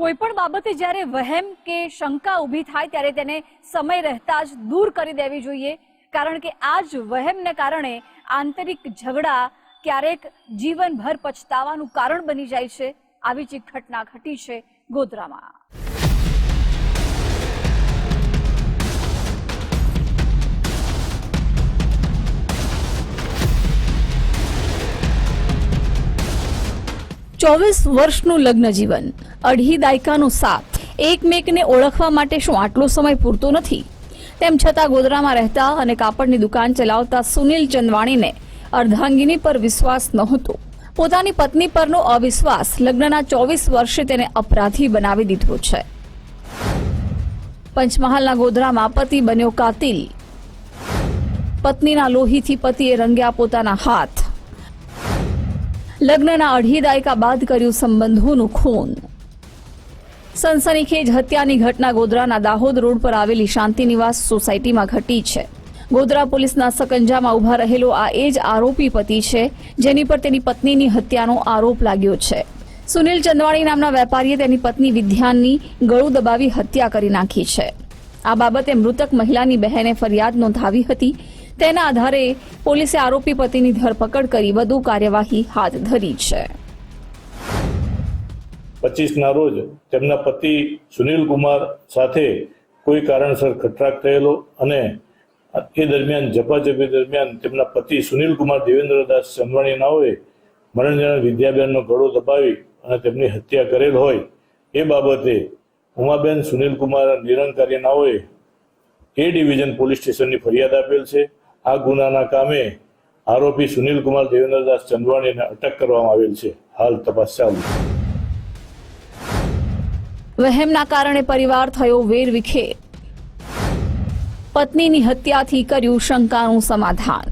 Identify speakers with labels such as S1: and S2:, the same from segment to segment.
S1: કોઈ પણ બાબતે જ્યારે વહેમ કે શંકા ઊભી થાય ત્યારે તેને સમય રહેતા જ દૂર કરી દેવી જોઈએ. કારણ કે આ જ વહેમને કારણે આંતરિક ઝઘડા ક્યારેક જીવનભર પછતાવાનું કારણ બની જાય છે. આવી જ ઘટના ઘટી છે ગોધરામાં. ચોવીસ વર્ષનું લગ્ન જીવન. અઢી દાયકાનો સાથ. એકમેકને ઓળખવા માટે શું આટલો સમય પૂરતો નથી? તેમ છતાં ગોધરામાં રહેતા અને કાપડની દુકાન ચલાવતા સુનિલ ચંદવાણીને અર્ધાંગીની પર વિશ્વાસ નહોતો. પોતાની પત્ની પરનો અવિશ્વાસ લગ્નના ચોવીસ વર્ષે તેને અપરાધી બનાવી દીધો છે. પંચમહાલના ગોધરામાં પતિ બન્યો કાતિલ. પત્નીના લોહીથી પતિએ રંગ્યા પોતાના હાથ. લગ્નના અઢી દાયકા બાદ કર્યું સંબંધોનું ખૂન. સનસનીખેજ હત્યાની ઘટના ગોધરાના દાહોદ રોડ પર આવેલી શાંતિનિવાસ સોસાયટીમાં ઘટી છે. ગોધરા પોલીસના સકંજામાં ઊભા રહેલો આ એ જ આરોપી પતિ છે, જેની પર તેની પત્નીની હત્યાનો આરોપ લાગ્યો છે. સુનિલ ચંદવાણી નામના વેપારીએ તેની પત્ની વિદ્યાની ગળું દબાવી હત્યા કરી નાખી છે. આ બાબતે મૃતક મહિલાની બહેને ફરિયાદ નોંધાવી હતી તેના આધારે પોલીસે આરોપી પતિની ધરપકડ કરી વધુ કાર્યવાહી હાથ ધરી છે.
S2: પચીસના રોજ તેમના પતિ સુનિલ કુમાર સાથે કોઈ કારણસર ખટરાક થયેલો અને એ દરમિયાન, ઝપાઝપી દરમિયાન તેમના પતિ સુનિલ કુમાર દેવેન્દ્રદાસ ચંદવાણી નાઓએ મરણજના વિદ્યાબેનનો ગળો દબાવી અને તેમની હત્યા કરેલ હોય એ બાબતે ઉમાબેન સુનિલ કુમાર નિરંકારી નાઓએ એ ડિવિઝન પોલીસ સ્ટેશનની ફરિયાદ આપેલ છે. આ ગુનાના કામે આરોપી સુનિલ કુમાર દેવેન્દ્રદાસ ચંદવાણીને અટક કરવામાં આવેલ છે. હાલ તપાસ ચાલુ
S1: વહેમના કારણે પરિવાર થયો વેરવિખેર પત્નીની હત્યાથી કર્યું શંકાનું સમાધાન.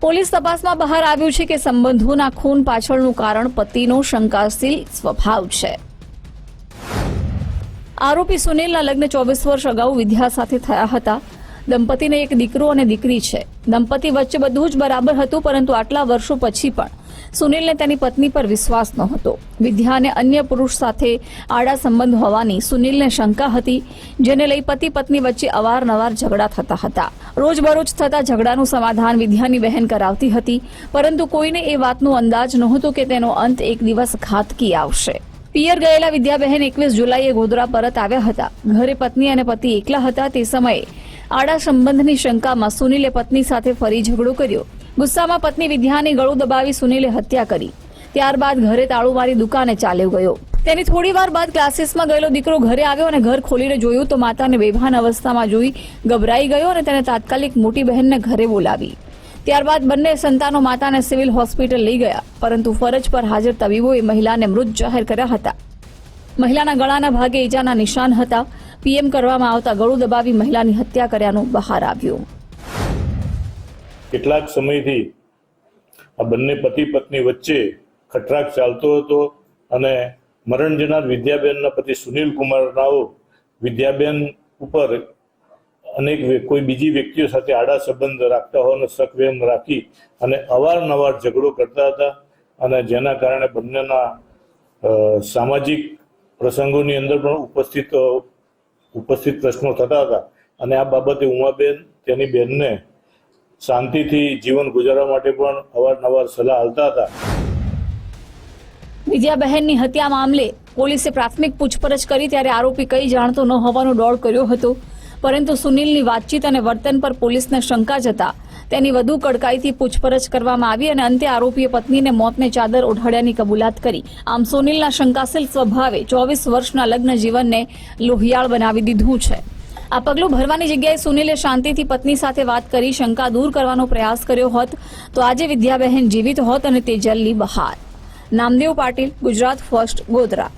S1: પોલીસ તપાસમાં બહાર આવ્યું છે કે સંબંધોના ખૂન પાછળનું કારણ પતિનો શંકાશીલ સ્વભાવ છે. આરોપી સુનિલના લગ્ન ચોવીસ વર્ષ અગાઉ વિદ્યા સાથે થયા હતા. દંપતીને એક દીકરો અને દીકરી છે. દંપતી વચ્ચે બધું જ બરાબર હતું, પરંતુ આટલા વર્ષો પછી પણ સુનિલને તેની પત્ની પર વિશ્વાસ નહોતો. વિદ્યાને અન્ય પુરુષ સાથે આડા સંબંધ હોવાની સુનિલને શંકા હતી, જેને લઈ પતિ પત્ની વચ્ચે અવારનવાર ઝઘડા થતા હતા. રોજબરોજ થતા ઝઘડાનું સમાધાન વિદ્યાની બહેન કરાવતી હતી, પરંતુ કોઈને એ વાતનો અંદાજ નહોતો કે તેનો અંત એક દિવસ ઘાતકી આવશે. પિયર ગયેલા વિદ્યાબહેન એકવીસ જુલાઈએ ગોધરા પરત આવ્યા હતા. ઘરે પત્ની અને પતિ એકલા હતા તે સમયે આડા સંબંધની શંકામાં સુનિલે પત્ની સાથે ફરી ઝઘડો કર્યો. ગુસ્સામાં પત્ની વિદ્યાની ગળું દબાવી સુનિલે હત્યા કરી. ત્યારબાદ ઘરે તાળું મારી દુકાને ચાલ્યો ગયો. તેની થોડી વાર બાદ ક્લાસીસમાં ગયેલો દીકરો ઘરે આવ્યો અને ઘર ખોલીને જોયું તો માતાને બેભાન અવસ્થામાં જોઈ ગભરાઈ ગયો અને તેને તાત્કાલિક મોટી બહેનને ઘરે બોલાવી. ત્યારબાદ બંને સંતાનો માતાને સિવિલ હોસ્પિટલ લઈ ગયા, પરંતુ ફરજ પર હાજર તબીબોએ મહિલાને મૃત જાહેર કર્યા હતા. મહિલાના ગળાના ભાગે ઈજાના નિશાન હતા. પીએમ કરવામાં આવતા ગળું દબાવી મહિલાની હત્યા કર્યાનું બહાર આવ્યું.
S2: કેટલાક સમયથી આ બંને પતિ પત્ની વચ્ચે ખટરાક ચાલતો હતો અને મરણ જનાર વિદ્યાબેનના પતિ સુનિલ રાવ વિદ્યાબેન ઉપર અનેક કોઈ બીજી વ્યક્તિઓ સાથે આડા સંબંધ રાખતા હોવાનો શક વેમ રાખી અને અવારનવાર ઝઘડો કરતા હતા અને જેના કારણે બંનેના સામાજિક પ્રસંગોની અંદર પણ ઉપસ્થિત ઉપસ્થિત પ્રશ્નો થતા હતા. અને આ બાબતે ઉમાબેન, તેની બેનને શાંતિથી જીવન ગુજારવા માટે પણ અવારનવાર સલાહ આલતા હતા.
S1: વિદ્યાબહેનની હત્યા મામલે પોલીસે પ્રાથમિક પૂછપરછ કરી ત્યારે આરોપી કઈ જાણતો ન હોવાનો દોડ કર્યો હતો. પરંતુ સુનિલની વાતચીત અને વર્તન પર પોલીસને શંકા જતા તેની વધુ કડકાઈથી પૂછપરછ કરવામાં આવી અને અંતે આરોપીએ પત્નીને મોતને ચાદર ઓઢાડ્યાની કબૂલાત કરી. આમ સોનિલના શંકાશીલ સ્વભાવે ચોવીસ વર્ષના લગ્ન જીવનને લોહિયાળ બનાવી દીધું છે. આ પગલું ભરવાની જગ્યાએ સુનિલે શાંતિથી પત્ની સાથે વાત કરી શંકા દૂર કરવાનો પ્રયાસ કર્યો હોત તો આજે વિદ્યાબહેન જીવિત હોત અને તે જલ્દી બહાર. નામદેવ પાટીલ, ગુજરાત ફર્સ્ટ, ગોધરા.